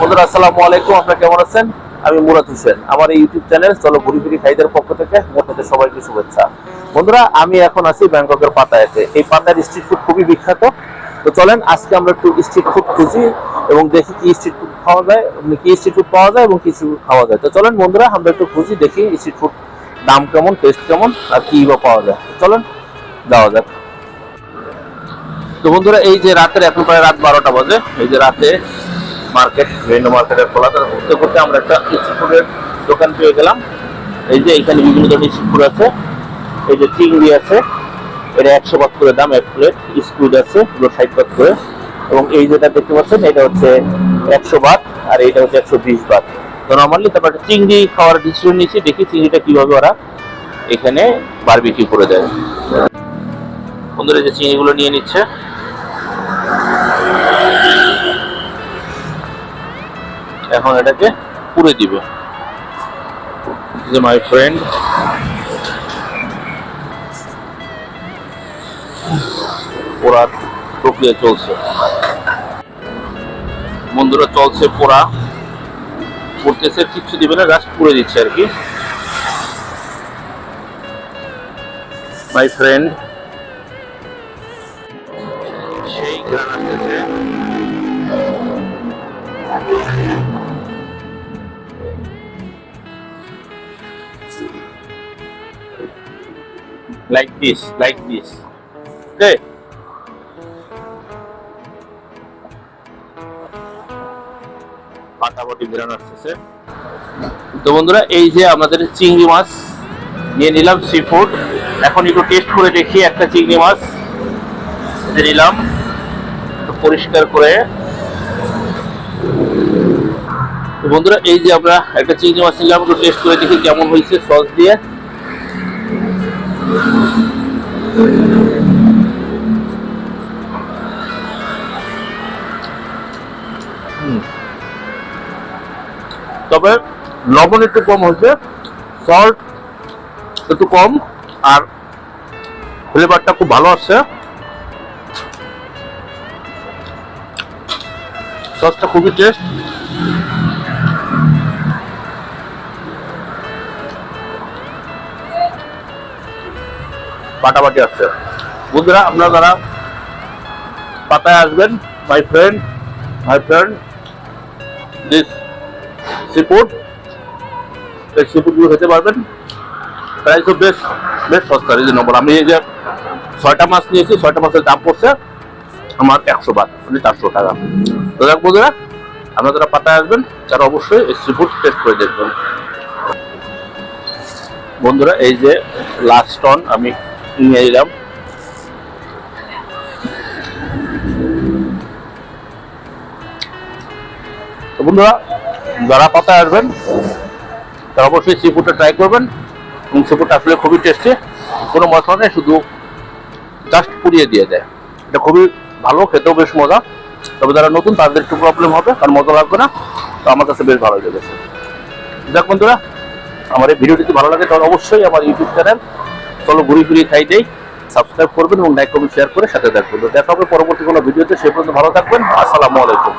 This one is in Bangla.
বন্ধুরা, আসসালামু আলাইকুম। আপনারা কেমন আছেন? আমি মুরাদ হোসেন। আমার এই ইউটিউব চ্যানেল চলো ঘুরি ফিরি খাইদের পক্ষ থেকে আপনাদের সবাইকে শুভেচ্ছা। বন্ধুরা, আমি এখন আছি ব্যাংককের পাতায়াতে। এই পাতায়ার স্ট্রিট ফুড খুবই বিখ্যাত। তো চলেন, আজকে আমরা একটু স্ট্রিট ফুড খুঁজি এবং দেখি কি স্ট্রিট ফুড খাওয়া যায় মানে কি স্ট্রিট ফুড পাওয়া যায় এবং কি street খাওয়া যায়। তো চলেন, বন্ধুরা, আমরা একটু খুঁজি, দেখি স্ট্রিট ফুড দাম কেমন টেস্ট কেমন, আর কি বা পাওয়া যায়। চলেন, যাওয়া যাক। তো বন্ধুরা, এই যে রাতের এখন প্রায় রাত বারোটা বাজে। এই যে রাতে মার্কেট বিভিন্ন মার্কেটের খোলা ঘুরতে ঘুরতে আমরা একটা স্ট্রিট দোকান পেয়ে গেলাম। এই যে এখানে বিভিন্ন ধরনের স্ট্রিট আছে। এই যে চিংড়ি আছে, এটা একশো বাদ করে দাম, এক প্লেট স্কুড আছে এগুলো ষাট বাদ করে। এবং এই যেটা দেখতে পাচ্ছেন, এটা হচ্ছে একশো বাদ আর এটা হচ্ছে একশো বিশ বাদ তো নর্মালি তারপর একটা চিংড়ি খাওয়ার ডিসিশন নিয়েছি, দেখি চিংড়িটা কীভাবে ওরা এখানে বারবিকিউ করে দেয়। বন্ধুরা যে চিংড়িগুলো নিয়ে নিচ্ছে এখন এটাকে পুড়ে দিবে। যে মাই ফ্রেন্ড পোড়ার প্রক্রিয়া চলছে। বন্ধুরা, চলছে পোড়া। পড়তেছে, কিচ্ছু দিবে না জাস্ট পুড়ে দিচ্ছে আর কি। মাই ফ্রেন্ড সেই গান আসতেছে। Like this, like this. Okay. তো বন্ধুরা এই যে আমাদের চিংড়ি মাছ নিয়ে নিলাম সি ফুড এখন একটু টেস্ট করে দেখি একটা চিংড়ি মাছ নিলাম পরিষ্কার করে তো বন্ধুরা এই যে আমরা একটা চিংড়ি মাছ নিলাম একটু টেস্ট করে দেখি কেমন হয়েছে সস দিয়ে। তবে লবণ একটু কম হয়েছে সল্ট একটু কম, আর ফ্লেভারটা খুব ভালো আসছে। সসটা খুবই টেস্ট পাটাপাটি আসছে বন্ধুরা, আপনারা যারা পাতায় আসবেন my friend my friend this seafood এই সিফুডগুলো খেতে পারবেন। প্রাইসও বেশ বেশ সস্তা রিজনেবল আমি এই যে ছয়টা মাছ নিয়েছি, ছয়টা মাছের দাম পড়ছে আমার একশো বাদ মানে চারশো টাকা। তো দেখ বন্ধুরা, আপনারা যারা পাতায় আসবেন, তারা অবশ্যই এই সিফুড টেস্ট করে দেখবেন। বন্ধুরা, এই যে লাস্ট টন আমি নিয়ে এলাম বন্ধুরা, যারা পাতায় আসবেন, তারা অবশ্যই সি ফুডটা ট্রাই করবেন। এবং সি ফুডটা আসলে খুবই টেস্টি কোনো মশলা নেই, শুধু জাস্ট পুড়িয়ে দিয়ে দেয়। এটা খুবই ভালো, খেতেও বেশ মজা। তবে যারা নতুন, তাদের একটু প্রবলেম হবে, কারণ মজা লাগবে না। তো আমার কাছে বেশ ভালো লেগেছে। দেখ বন্ধুরা, আমার এই ভিডিওটি যদি ভালো লাগে, তাহলে অবশ্যই আমার ইউটিউব চ্যানেল চলো ঘুরি ফিরি খাই যাই সাবস্ক্রাইব করবেন এবং লাইক কমেন্ট শেয়ার করে সাথে তো দেখা হবে পরবর্তী কোনো ভিডিওতে। সে পর্যন্ত ভালো থাকবেন। আসসালামু আলাইকুম।